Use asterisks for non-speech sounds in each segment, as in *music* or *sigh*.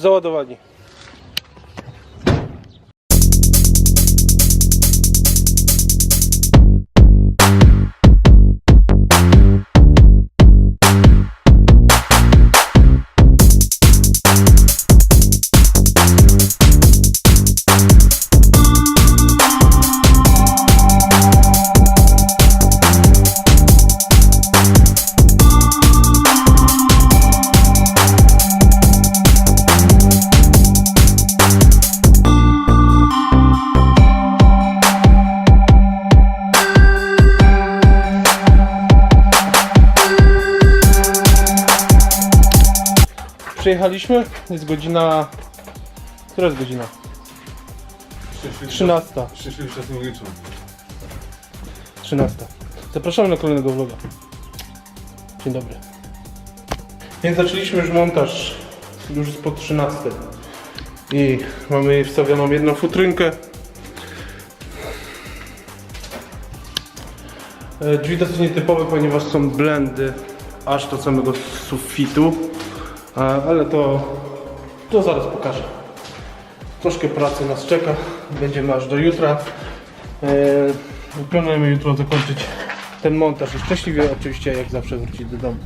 załadowani. Przyjechaliśmy, jest godzina... Która jest godzina? 13. Szczęśliwy czas nie liczą. 13. Zapraszamy na kolejnego vloga. Dzień dobry. Więc zaczęliśmy już montaż. Już jest po 13. I mamy wstawioną jedną futrynkę. E, Drzwi dosyć nietypowe, ponieważ są blendy aż do samego sufitu. Ale to, to zaraz pokażę. Troszkę pracy nas czeka. Będziemy aż do jutra. E, Planujemy jutro zakończyć ten montaż i szczęśliwie oczywiście jak zawsze wrócić do domu.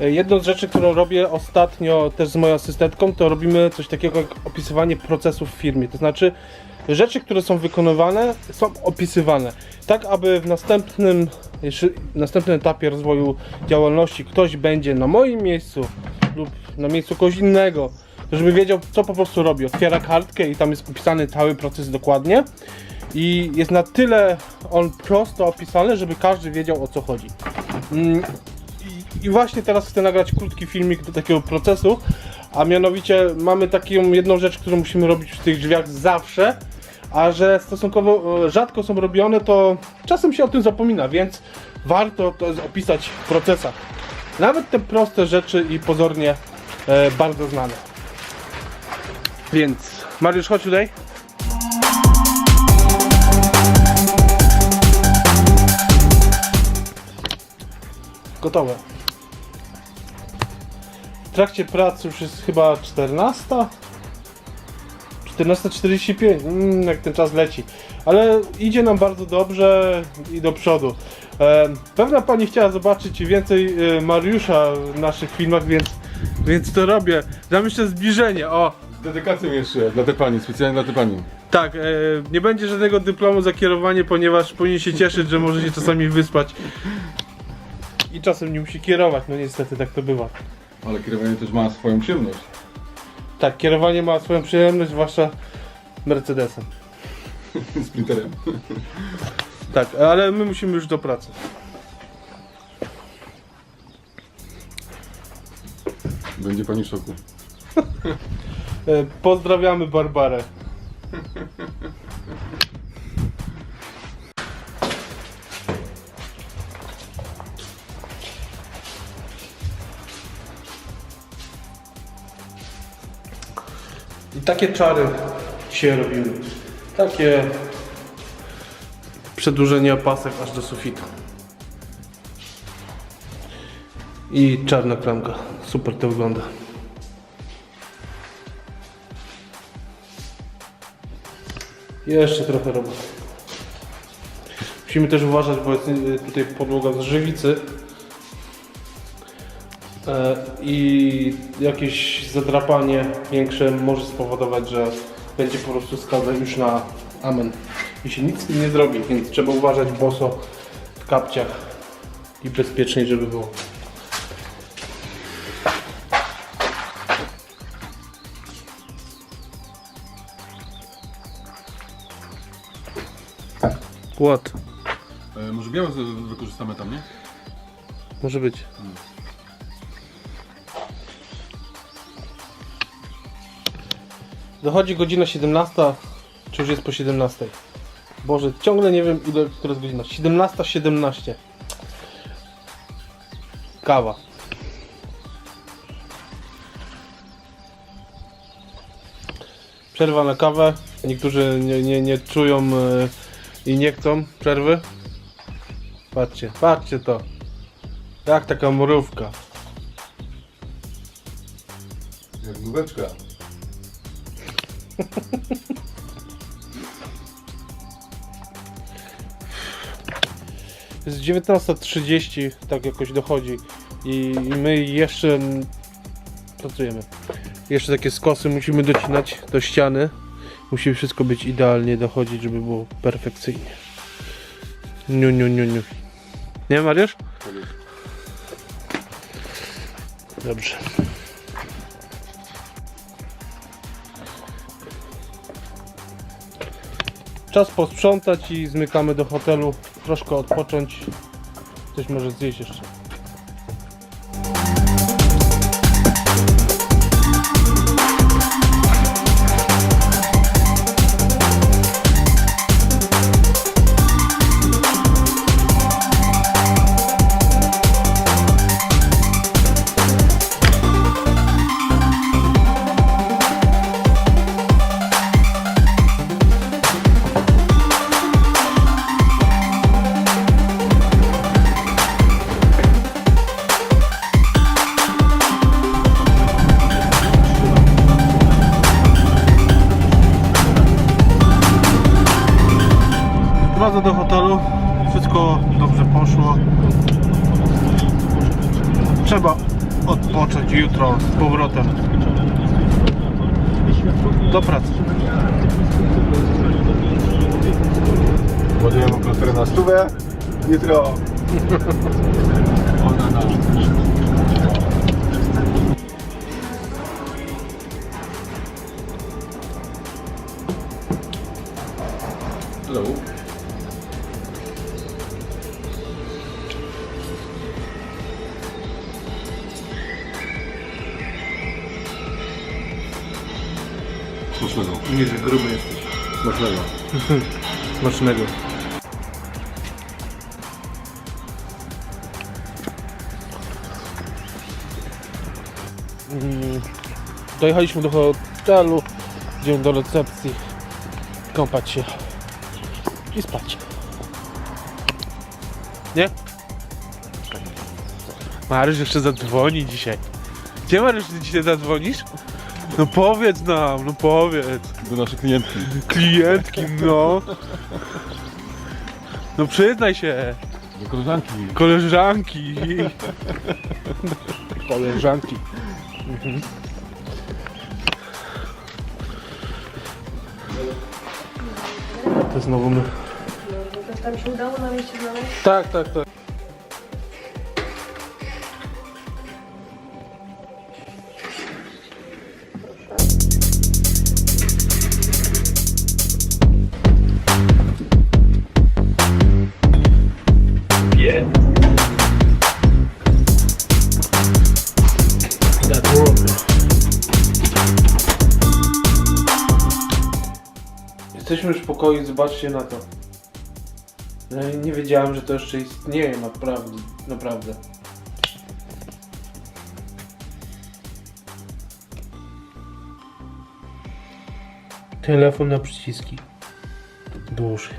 E, Jedną z rzeczy, którą robię ostatnio też z moją asystentką, to robimy coś takiego jak opisywanie procesów w firmie. To znaczy rzeczy, które są wykonywane, są opisywane. Tak, aby w następnym, w następnym etapie rozwoju działalności ktoś będzie na moim miejscu lub na miejscu kogoś innego, żeby wiedział, co po prostu robi. Otwiera kartkę i tam jest opisany cały proces dokładnie. I jest na tyle on prosto opisany, żeby każdy wiedział o co chodzi. Mm, I właśnie teraz chcę nagrać krótki filmik do takiego procesu, a mianowicie mamy taką jedną rzecz, którą musimy robić w tych drzwiach zawsze, a że stosunkowo e, rzadko są robione, to czasem się o tym zapomina, więc warto to opisać w procesach. Nawet te proste rzeczy i pozornie e, bardzo znane. Więc Mariusz, chodź tutaj. Gotowe. W trakcie pracy już jest chyba 14. 14.45, mm, jak ten czas leci. Ale idzie nam bardzo dobrze i do przodu. E, pewna pani chciała zobaczyć więcej e, Mariusza w naszych filmach, więc, więc to robię. Dam jeszcze zbliżenie. O, Z dedykacją jeszcze dla tej pani, specjalnie dla tej pani. tak, e, nie będzie żadnego dyplomu za kierowanie, ponieważ powinien się cieszyć, że może się czasami wyspać. I czasem nie musi kierować, no niestety tak to bywa. Ale kierowanie też ma swoją przyjemność. Tak, kierowanie ma swoją przyjemność, zwłaszcza Mercedesem. *laughs* Sprinterem. Tak, ale my musimy już do pracy. Będzie pani w szoku. E, pozdrawiamy Barbarę. *laughs* I takie czary dzisiaj robimy. Takie przedłużenie opasek aż do sufitu. I czarna klamka. Super to wygląda. Jeszcze trochę roboty. Musimy też uważać, bo jest y, tutaj podłoga z żywicy E, i jakieś zadrapanie większe może spowodować, że będzie po prostu skazać już na amen. I się nic z tym nie zrobi, więc trzeba uważać boso w kapciach i bezpieczniej, żeby było. What? E, może białe wykorzystamy tam, nie? Może być. Dochodzi godzina 17, czy już jest po 17? Boże, ciągle nie wiem ile, która jest godzina. 17.17. 17. Kawa. Przerwa na kawę. Niektórzy nie, nie, nie czują e, i nie chcą przerwy. Patrzcie, patrzcie to. Jak taka mrówka. Jak główeczka. *laughs* Jest 19.30, tak jakoś dochodzi. I my jeszcze pracujemy. Jeszcze takie skosy musimy docinać do ściany. Musi wszystko być idealnie dochodzić, żeby było perfekcyjnie. Niu, niu, niu, niu. Nie, Mariusz? Dobrze. Czas posprzątać i zmykamy do hotelu. Troszkę odpocząć. Coś może zjeść jeszcze. Dobrze poszło. Trzeba odpocząć jutro z powrotem do pracy. Ładujemy operatorę na stówę. Jutro. Ona *laughs* na. Smacznego. Nie, że gruby jesteś. Smacznego. *laughs* Smacznego. Mm, Dojechaliśmy do hotelu, idziemy do recepcji, kąpać się i spać. Nie? Mariusz jeszcze zadzwoni dzisiaj. Gdzie Mariusz ty dzisiaj zadzwonisz? No powiedz nam, no powiedz. Do naszej klientki. Klientki, no. No przyznaj się. Do koleżanki. Koleżanki. Koleżanki. To znowu my. No to tam się udało na mieście znaleźć? Tak, tak, tak. Jesteśmy już w pokoju, zobaczcie na to. No i nie wiedziałem, że to jeszcze istnieje naprawdę. naprawdę. Telefon na przyciski. Duży.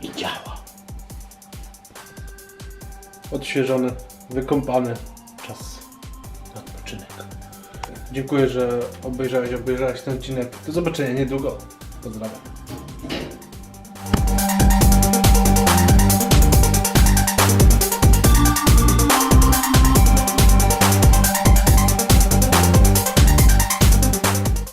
I działa. Odświeżony, wykąpany. Dziękuję, że obejrzałeś, obejrzałeś ten odcinek. Do zobaczenia niedługo. Pozdrawiam.